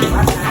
Bye.